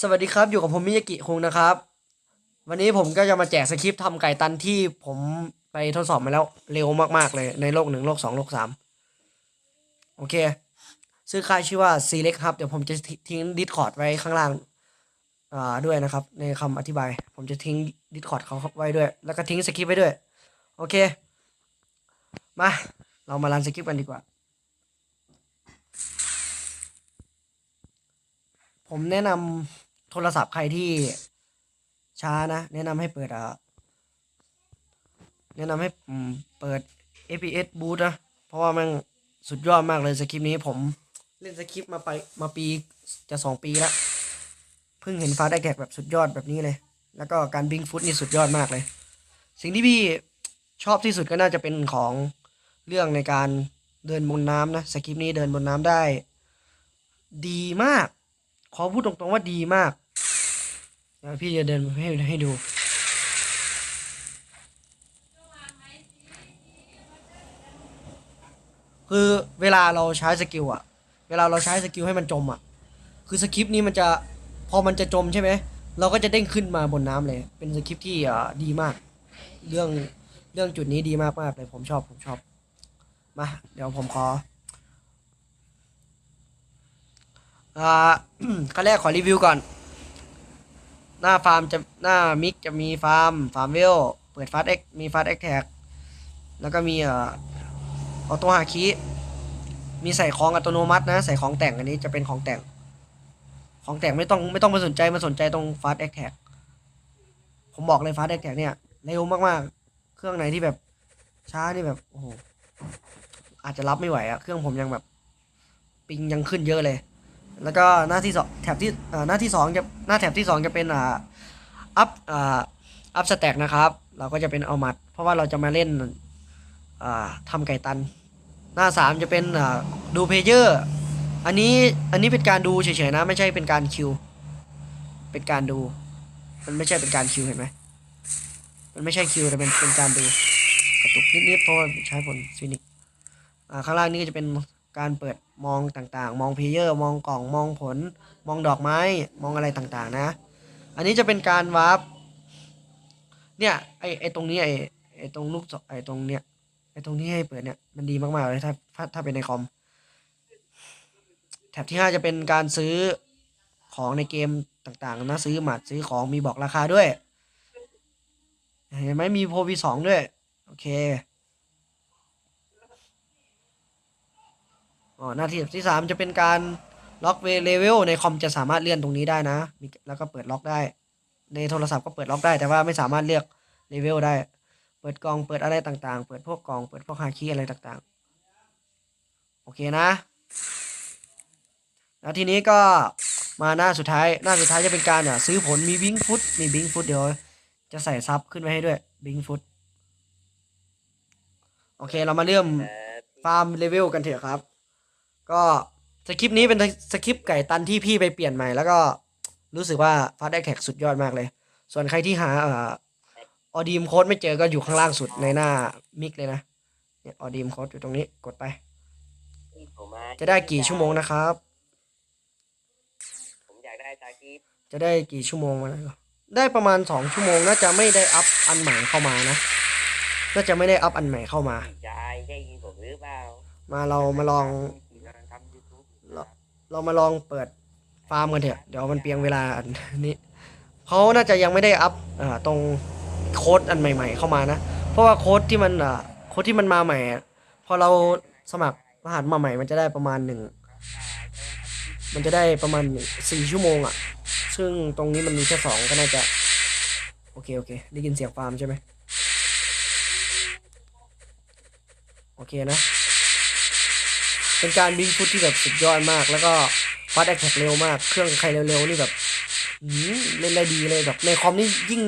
สวัสดีครับอยู่กับผมมิยากิคุงนะครับ วันนี้ผมก็จะมาแจกสคริปต์ทำไก่ตันที่ผมไปทดสอบมาแล้วเร็วมากๆเลยในโลกหนึ่งโลกสองโลกสามโอเค ซื้อค่ายชื่อว่า c l e c t Hub เดี๋ยวผมจะทิ้งดิสคอร์ดไว้ข้างล่างอ่าด้วยนะครับ ในคำอธิบาย ผมจะทิ้งดิสคอร์ดเขาไว้ด้วย แล้วก็ทิ้งสคริปต์ไว้ด้วย โอเค มาเรามารันสคริปต์กันดีกว่าผมแนะนำ โทรศัพท์ใครที่ช้านะ แนะนำให้เปิดอะแนะนำให้เปิด APS Boot นะ เพราะว่ามันสุดยอดมากเลยสคริปต์นี้ผมเล่นสคริปต์มาไปมาปีจะสองปีแล้วเพิ่งเห็นฟ้าได้แกแบบสุดยอดแบบนี้เลย แล้วก็การบิงฟุตนี่สุดยอดมากเลย สิ่งที่พี่ชอบที่สุดก็น่าจะเป็นของเรื่องในการเดินบนน้ำนะสคริปต์นี้เดินบนน้ำได้ ดีมาก ขอพูดตรงๆว่าดีมาก ดี๋ยวพี่จะเดินให้ให้ดู คือเวลาเราใช้สกิลอะเวลาเราใช้สกิลให้มันจมอะคือสคริปต์นี้มันจะพอมันจะจมใช่ไหมเราก็จะเด้งขึ้นมาบนน้ำเลย เป็นสคริปต์ที่ดีมาก เรื่องเรื่องจุดนี้ดีมากมากเลยผมชอบผมชอบ มา เดี๋ยวผมขออ่าขั้นแรกขอรีวิวก่อน หน้าฟาร์มจะหน้ามิกจะมีฟาร์มฟาร์มเวลเปิดฟาสเอ็กมีฟาสเอ็กแท็กแล้วก็มีเอ่อออโต้ฮาคิมีใส่ของอัตโนมัตินะ ใส่ของแต่งอันนี้จะเป็นของแต่ง ของแต่งไม่ต้องไม่ต้องมาสนใจมาสนใจตรงฟาสเอ็กแท็กผมบอกเลยฟาสเอ็กแท็กเนี่ยเร็วมากๆ เครื่องไหนที่แบบช้านี่แบบโอ้โหอาจจะรับไม่ไหวอะเครื่องผมยังแบบ ปิงยังขึ้นเยอะเลย แล้วก็หน้าที่สองแถบที่หน้าที่สองจะหน้าแถบที่สองจะเป็นอ่าอัพอ่าอัพสแต็กนะครับ เราก็จะเป็นเอามัด เพราะว่าเราจะมาเล่นอ่าทำไก่ตัน หน้าสามจะเป็นอ่าดูเพเยอร์อันนี้อันนี้เป็นการดูเฉยๆนะ ไม่ใช่เป็นการคิว เป็นการดู มันไม่ใช่เป็นการคิวเห็นไหมมันไม่ใช่คิวแต่เป็นเป็นการดูกระตุกนิดๆเพราะว่าใช้ผลฟินิกอ่าข้างล่างนี่ก็จะเป็น การเปิดมองต่างๆ มองเพลเยอร์ มองกล่อง มองผล มองดอกไม้ มองอะไรต่างๆ นะ อันนี้จะเป็นการวาร์ป เนี่ย ไอไอตรงนี้ไอไอตรงลูกศรไอตรงเนี้ย ไอตรงที่ให้เปิดเนี่ย มันดีมากๆเลยถ้าถ้าถ้าเป็นในคอม แถบที่ห้าจะเป็นการซื้อของในเกมต่างๆ นะ ซื้อหมัด ซื้อของ มีบอกราคาด้วย เห็นไหมมีโพวีสองด้วย โอเค อ๋อหน้าที่ที่สามจะเป็นการล็อกเวเลเวลในคอมจะสามารถเลื่อนตรงนี้ได้นะมีแล้วก็เปิดล็อกได้ ในโทรศัพท์ก็เปิดล็อกได้ แต่ว่าไม่สามารถเลือกเลเวลได้ เปิดกล่องเปิดอะไรต่างๆ เปิดพวกกล่องเปิดพวกฮาคีอะไรต่างๆ โอเคนะแล้วทีนี้ก็มาหน้าสุดท้ายหน้าสุดท้ายจะเป็นการอะซื้อผลมีบิงฟุตมีบิงฟุตเดี๋ยวจะใส่ซับขึ้นไว้ให้ด้วยบิงฟุตโอเคเรามาเริ่มฟาร์มเลเวลกันเถอะครับ ก็สคริปต์นี้เป็นสคริปต์ไก่ตันที่พี่ไปเปลี่ยนใหม่แล้วก็รู้สึกว่าฟาสต์แอคแท็กสุดยอดมากเลย ส่วนใครที่หาเอ่อออดีมโค้ดไม่เจอก็อยู่ข้างล่างสุดในหน้ามิกเลยนะเนี่ยออดีมโค้ดอยู่ตรงนี้กดไปผมมาจะได้กี่ชั่วโมงนะครับ ผมอยากได้ตากีบจะได้กี่ชั่วโมงมาแล้วได้ประมาณสองชั่วโมงน่าจะไม่ได้อัพอันใหม่เข้ามานะน่าจะไม่ได้อัพอันใหม่เข้ามาจะอายได้ยินผมหรือเปล่ามาเรามาลองทำยูทูบ เรามาลองเปิดฟาร์มกันเถอะเดี๋ยวมันเปลียงเวลาอันนี้เขาน่าจะยังไม่ได้อัพอตรงโค้ดอันใหม่ ๆ เข้ามานะ เพราะว่าโค้ดที่มันอ่าโค้ดที่มันมาใหม่พอเราสมัครรหัสมาใหม่มันจะได้ประมาณหนึ่งมันจะได้ประมาณสี่ชั่วโมงอะ ซึ่งตรงนี้มันมีแค่สองก็น่าจะ โอเค โอเค ได้ยินเสียงฟาร์มใช่ไหมโอเคนะ เป็นการบิงฟุตที่แบบสุดยอดมาก แล้วก็ฟาสแอคแท็กเร็วมาก เครื่องใครเร็วๆนี่แบบอื้ออเล่นได้ดีเลยแบบในคอมนี่ยิ่ง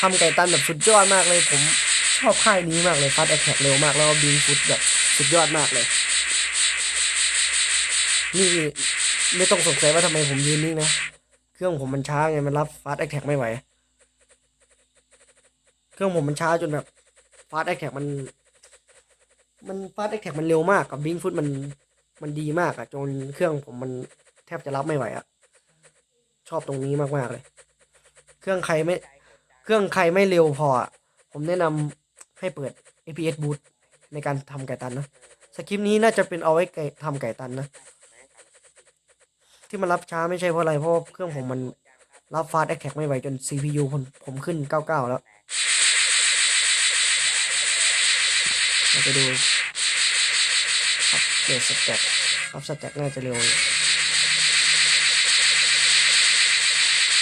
ทำไก่ตันแบบสุดยอดมากเลย ผมชอบค่ายนี้มากเลยฟาสแอคแท็กเร็วมาก แล้วบิงฟุตแบบสุดยอดมากเลยนี่ไม่ต้องสงสัยว่าทำไมผมยืนนิ่นะ เครื่องผมมันช้าไงมันรับฟาสแอคแท็กไม่ไหว เครื่องผมมันช้าจนแบบฟาสแอคแท็กมัน มันฟาสแอแท็กมันเร็วมากกับบิงฟุตมันมันดีมากอะจนเครื่องผมมันแทบจะรับไม่ไหวอะชอบตรงนี้มากๆเลย เครื่องใครไม่ เครื่องใครไม่เร็วพออะผมแนะนำให้เปิด APS boot ในการทำไก่ตันนะสคริปต์นี้น่าจะเป็นเอาไว้ทำไก่ตันนะ ที่มันรับช้าไม่ใช่เพราะอะไร เพราะเครื่องผมมันรับฟาสต์แคแท็กไม่ไหวจน CPU ผมผมขึ้น 99 แล้ว เราไปดูอัปเดตสแต็กอัพสแต็กน่าจะเร็ว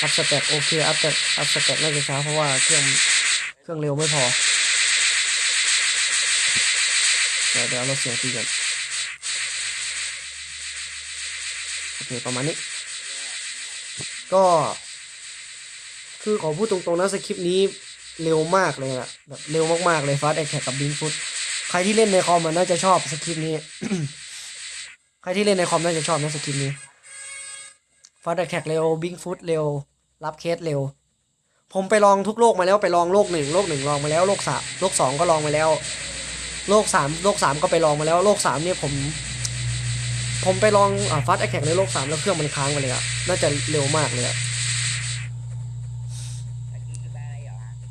อัพสแต็กโอเคอัพแต่อัพสแต็กน่าจะช้าเพราะว่าเครื่องเครื่องเร็วไม่พอเดี๋ยวเดี๋ยวเราเสียงตีกันโอเคประมาณนี้ ก็ คือขอพูดตรงๆนะสคริปต์นี้เร็วมากเลยอะแบบเร็วมากๆเลยฟาสแอคแท็กกับบิงฟุต ใครที่เล่นในคอมมันน่าจะชอบสคริปต์นี้ ใครที่เล่นในคอมน่าจะชอบนะสคริปต์นี้ฟาสแอคแท็กเร็วบิงฟุตเร็ว รับเคสเร็ว ผมไปลองทุกโลกมาแล้วไปลองโลกหนึ่งโลกหนึ่งลองมาแล้วโลกสามโลกสองก็ลองมาแล้ว โลกสามโลกสามก็ไปลองมาแล้ว โลกสามเนี่ยผม ผมไปลองอฟาสแอคแท็กในโลกสามแล้วเครื่องมันค้างไปเลยอะน่าจะเร็วมากเลยอะ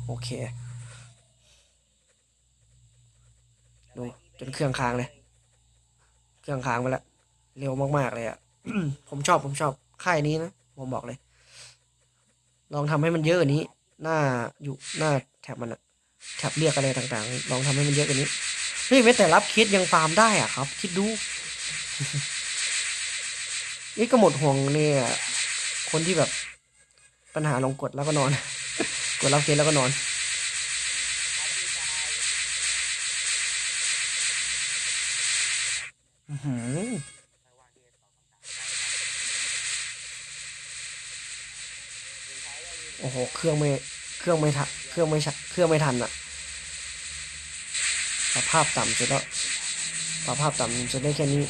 โอเค ดูจ นเครื่องค้างเลย เครื่องค้างไปแล้วเร็วมากๆเลยอะผมชอบผมชอบค่ายนี้นะผมบอกเลย ลองทำให้มันเยอะกว่านี้หน้าอยู่หน้าแท็บมันอะแท็บเรียกอะไรต่างๆ ลองทำให้มันเยอะกว่านี้เฮ้ยแม้แต่รับเคสยังฟาร์มได้อะครับ คิดดูนี่ก็หมดห่วงเนี่ย คนที่แบบปัญหาลงกดแล้วก็นอน กดรับเคสแล้วก็นอน อื้อหือ โอ้โห เครื่องไม่ เครื่องไม่ทัน เครื่องไม่ชัเครื่องไม่ทันอะปรับภาพต่ำสุดแล้วปรับภาพต่ำสุดได้แค่นี้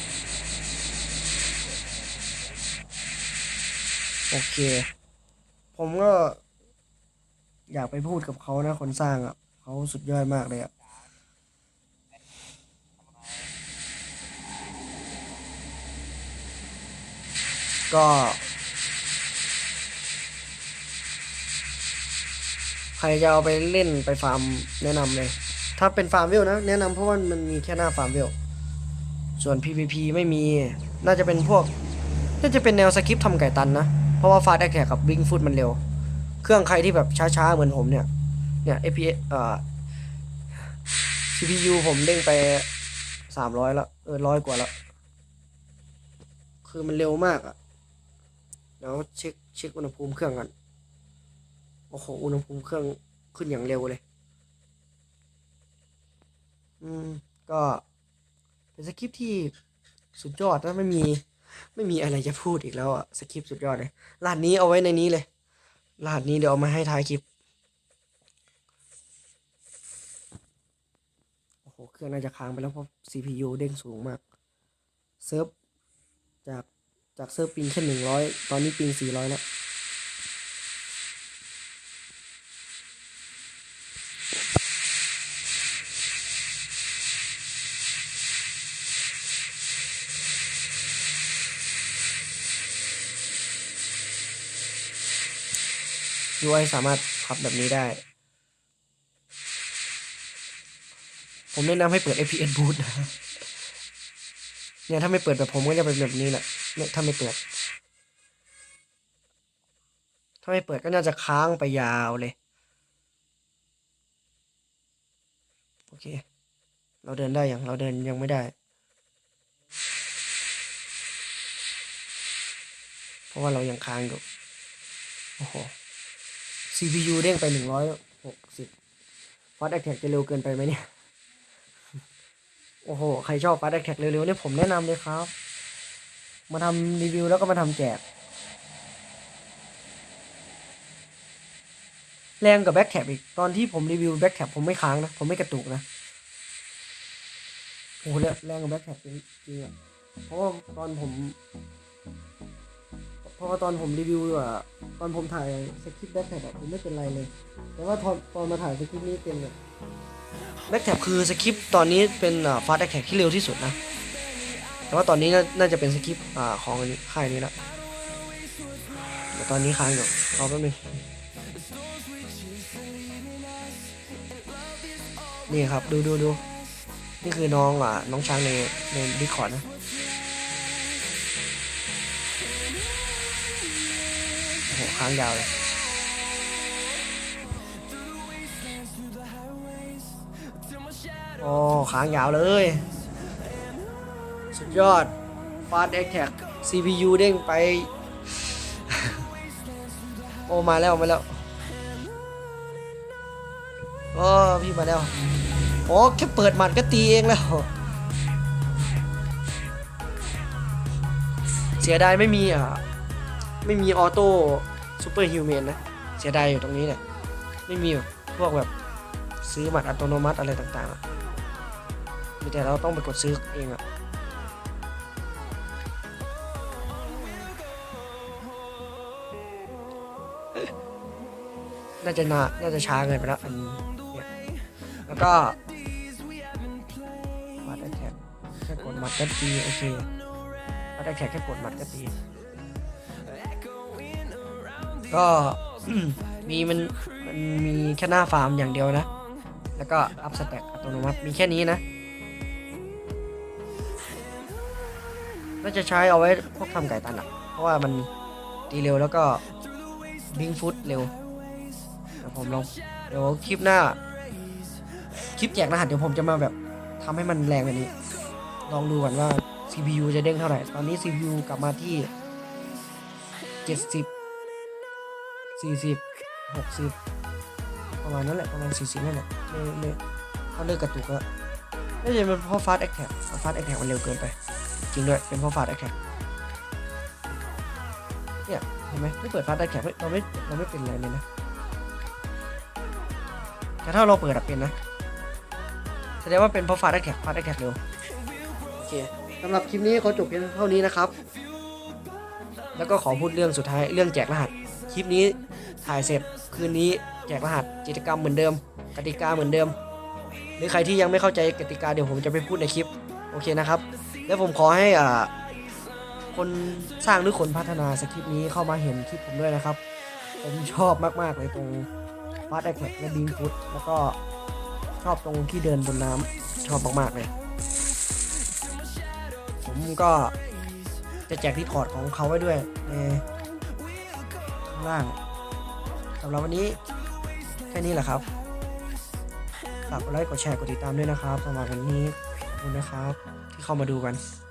โอเค ผมก็ อยากไปพูดกับเขานะ คนสร้างอะ่ะเขาสุดยอดมากเลยอะก็ ครจะเอาไปเล่นไปฟาร์มแนะนำเลย ถ้าเป็นฟาร์มวิวนะแนะนำเพราะว่ามันมีแค่หน้าฟาร์มวิวส่วน PVP ไม่มี น่าจะเป็นพวก น่าจะเป็นแนวสคริปต์ทำไก่ตันนะ เพราะว่าฟาสต์แอคแท็กกับวิ่งฟุตมันเร็ว เครื่องใครที่แบบช้าๆ เหมือนผมเนี่ย เนี่ย FPS เอ่อ CPU ผมเด้งไปสามร้อยแล้วเออร้อยกว่าแล้วคือมันเร็วมากอะแล้วเช็คเช็คอุณหภูมิเครื่องกัน โอ้โห อุณหภูมิเครื่องขึ้นอย่างเร็วเลย อืม ก็เป็นสคริปที่สุดยอดนะไม่มี ไม่มีอะไรจะพูดอีกแล้วอะสคริปสุดยอดเลยรหัสนี้เอาไว้ในนี้เลยรหัสนี้เดี๋ยวเอามาให้ท้ายคลิป โอ้โห เครื่องน่าจะค้างไปแล้วเพราะ CPU เด้งสูงมาก เซิร์ฟจากจากเซิร์ฟปิงแค่หนึ่งร้อยตอนนี้ปิงสี่ร้อยแล้ว UI สามารถพับแบบนี้ได้ ผมแนะนำให้เปิด FPS boot นะเนี่ยถ้าไม่เปิดแบบผมก็จะเป็นแบบนี้แหละถ้าไม่เปิด ถ้าไม่เปิดก็น่าจะค้างไปยาวเลย โอเค เราเดินได้ยังเราเดินยังไม่ได้ เพราะว่าเรายังค้างอยู่ โอ้โห CPU เด้งไปหนึ่งร้อยหกสิบฟาสต์แอคแท็กจะเร็วเกินไปไหมเนี่ย โอ้โห ใครชอบฟาสต์แอคแท็กเร็วๆเนี่ยผมแนะนำเลยครับ มาทำรีวิวแล้วก็มาทำแจก แรงกับแบ็คแท็บอีก ตอนที่ผมรีวิวแบ็คแท็บผมไม่ค้างนะ ผมไม่กระตุกนะ โอ้โหแรงกับแบ็คแท็บจริงๆเพราะว่าตอนผม ราะว่าตอนผมรีวิวอะตอนผมถ่ายสคริปต์แบ็คแท็บผมไม่เป็นไรเลย แต่ว่าตอนตอนมาถ่ายสคริปต์นี้เป็นเลยแบ็คแท็บคือสคริปต์ตอนนี้เป็นฟาสต์แท็กที่เร็วที่สุดนะ แต่ว่าตอนนี้น่าจะเป็นสคริปต์อ่าของค่ายนี้ละเดี๋ยวแต่ตอนนี้ค้างอยู่รอาแป๊บนึงนี่ครับดูดูดูนี่คือน้องอะน้องช้างในในดิคอร์ดนะ หค้างยาวเลยโอ้ค้างยาวเลย สุดยอด Fast a t t a c CPU เด้งไป โอ้มาแล้วมาแล้วโอ้พี่มาแล้วโอ้แค่เปิดหมัดก็ตีเองแล้ว เสียดายไม่มีอะ ไม่มีออโต้ ซูเปอร์ฮิวแมนนะ เสียดายอยู่ตรงนี้เนี่ย ไม่มีแบบพวกแบบซื้อหมัดอัตโนมัติอะไรต่างๆมีแต่เราต้องไปกดซื้อเองอะน่าจะนาน่าจะช้าเกินไปแล้วอันเนี่ยแล้วก็วัดแอคแท็กแค่กดมัดก็ตีโอเควัดแอคแท็กแค่กดมัดก็ตี ก็มีมันมันมีแค่หน้าฟาร์มอย่างเดียวนะ แล้วก็อัพสแต็กอัตโนมัติมีแค่นี้นะน่าจะใช้เอาไว้พวกทำไก่ตันอะ เพราะว่ามันตีเร็วแล้วก็บิงฟุตเร็วเดี๋ยวผมลองเดี๋ยวคลิปหน้า คลิปแจกรหัสเดี๋ยวผมจะมาแบบทำให้มันแรงกว่านี้ ลองดูก่อนว่า CPU จะเด้งเท่าไหร่ ตอนนี้ CPU กลับมาที่ 70 40 60ประมาณนั้นแหละประมาณ40นั่นแหละไม่ไม่ถ้าเลิกกระตุกก็น่าจะเป็นเพราะ fast attack fast attack มันเร็วเกินไป จริงด้วยเป็นเพราะ fast attack เนี่ยเห็นไหมไม่เปิด fast attack ไม่เราไม่เราไม่เป็นอะไรเลยนะแต่ถ้าเราเปิดอะเป็นนะแสดงว่าเป็นเพราะ fast attack fast attack เร็วโอเคสำหรับคลิปนี้ขอจบเพียงเท่านี้นะครับ แล้วก็ขอพูดเรื่องสุดท้ายเรื่องแจกรหัสคลิปนี้ ถ่ายเสร็จคืนนี้แจกรหัสกิจกรรมเหมือนเดิม กติกาเหมือนเดิม หรือใครที่ยังไม่เข้าใจกติกาเดี๋ยวผมจะไปพูดในคลิปโอเคนะครับ แล้วผมขอให้อ่าคนสร้างหรือคนพัฒนาสคริปต์นี้เข้ามาเห็นคลิปผมด้วยนะครับ ผมชอบมากๆเลยตรงฟาสแอคแและบิงฟุตแล้วก็ชอบตรงที่เดินบนน้ำชอบมากๆเลย ผมก็จะแจกที่ถอดของเขาไว้ด้วยในข้างล่าง สำหรับวันนี้แค่นี้แหละครับฝากกดไลค์กดแชร์กดติดตามด้วยนะครับสำหรับวันนี้ขอบคุณนะครับ ที่เข้ามาดูกัน「